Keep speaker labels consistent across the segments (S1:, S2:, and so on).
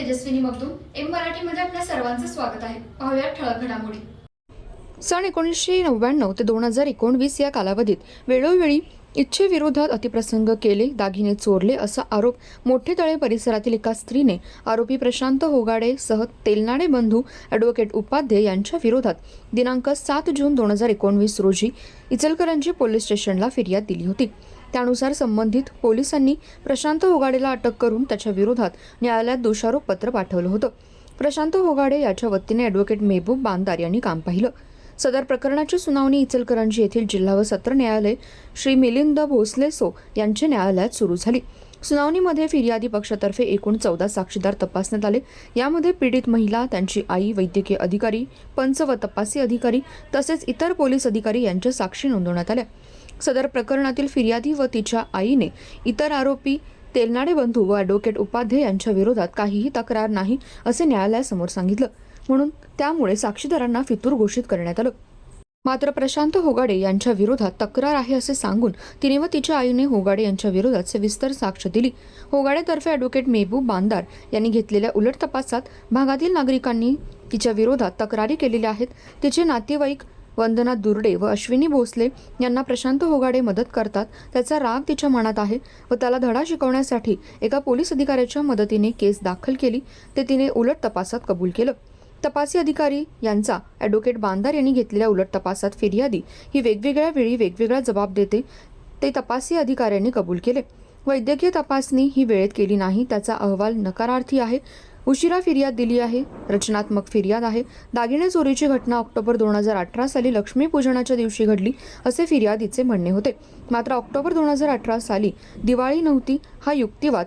S1: Tejaswini Magdum M मराठीमध्ये आपल्या सर्वांचं स्वागत आहे. पाहूया ठळक घडामोडी.
S2: सन एकोणीसशे नव्याण्णव ते दोन हजार एकोणवीस या कालावधीत वेळोवेळी इच्छेविरोधात अतिप्रसंग केले दागिने चोरले असा आरोप मोठे तळे परिसरातील एका स्त्रीने आरोपी प्रशांत होगाडे सह तेलनाडे बंधू ॲडव्होकेट उपाध्ये यांच्या विरोधात दिनांक सात जून दोन हजार एकोणवीस रोजी इचलकरंजी पोलीस स्टेशनला फिर्याद दिली होती. त्यानुसार संबंधित पोलिसांनी प्रशांत होगाडेला अटक करून त्याच्या विरोधात न्यायालयात दोषारोपपत्र पाठवलं होतं. प्रशांत होगाडे याच्या वतीने ॲडव्होकेट मेहबूब बांदार यांनी काम पाहिलं. सदर प्रकरणाची सुनावणी इचलकरंजी येथील जिल्हा व सत्र न्यायालय श्री मिलिंद भोसलेसो यांच्या न्यायालयात सुरू झाली. सुनावणीमध्ये फिर्यादी पक्षातर्फे एकूण चौदा साक्षीदार तपासण्यात आले. यामध्ये पीडित महिला त्यांची आई वैद्यकीय अधिकारी पंच व तपासी अधिकारी तसेच इतर पोलीस अधिकारी यांच्या साक्षी नोंदवण्यात आल्या. सदर प्रकरणातील फिर्यादी व तिच्या आईने इतर आरोपी तेलनाडे बंधू व ॲडव्होकेट उपाध्ये यांच्या विरोधात काहीही तक्रार नाही असे न्यायालयासमोर सांगितलं. म्हणून त्यामुळे साक्षीदारांना फितूर घोषित करण्यात आलं. मात्र प्रशांत होगाडे यांच्या विरोधात तक्रार आहे असे सांगून तिने व तिच्या आईने होगाडे यांच्या विरोधात सविस्तर साक्ष दिली. होगाडेतर्फे ॲडव्होकेट मेहबूब बांदार यांनी घेतलेल्या उलट तपासात भागातील नागरिकांनी तिच्या विरोधात तक्रारी केलेल्या आहेत. तिचे नातेवाईक वंदना दुर्डे व अश्विनी भोसले यांना प्रशांत होगाडे मदत करतात. त्याचा राग तिच्या मनात आहे व त्याला धडा शिकवण्यासाठी एका पोलीस अधिकाऱ्याच्या मदतीने केस दाखल केली. ते तिने उलट तपासात कबूल केलं. तपासी अधिकारी यांचा ॲडव्होकेट बांदार यांनी घेतलेल्या उलट तपासात फिर्यादी ही वेगवेगळ्या वेळी वेगवेगळा जबाब देते. ते तपासी अधिकाऱ्यांनी कबूल केले. वैद्यकीय तपासणी ही वेळेत केली नाही त्याचा अहवाल नकारार्थी आहे. उशिरा फिर्याद दिली आहे. रचनात्मक फिर्याद आहे. दागिने चोरीची घटना ऑक्टोबर दोन हजार अठरा साली लक्ष्मीपूजनाच्या दिवशी घडली असे फिर्यादीचे म्हणणे होते. मात्र ऑक्टोबर दोन हजार अठरा साली दिवाळी नव्हती हा युक्तिवाद.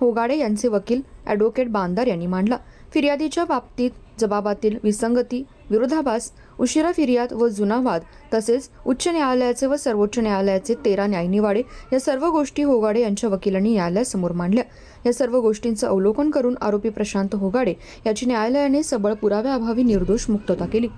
S2: होगाडे यांचे वकील ॲडव्होकेट बांदार यांनी मांडला. फिर्यादीच्या बाबतीत जबाबातील विसंगती विरोधाभास उशिरा फिर्याद व जुना वाद तसेच उच्च न्यायालयाचे व सर्वोच्च न्यायालयाचे तेरा न्यायनिवाडे या सर्व गोष्टी होगाडे यांच्या वकिलांनी न्यायालयासमोर मांडल्या. या सर्व गोष्टींचं अवलोकन करून आरोपी प्रशांत होगाडे याची न्यायालयाने सबळ पुराव्याअभावी निर्दोष मुक्तता केली.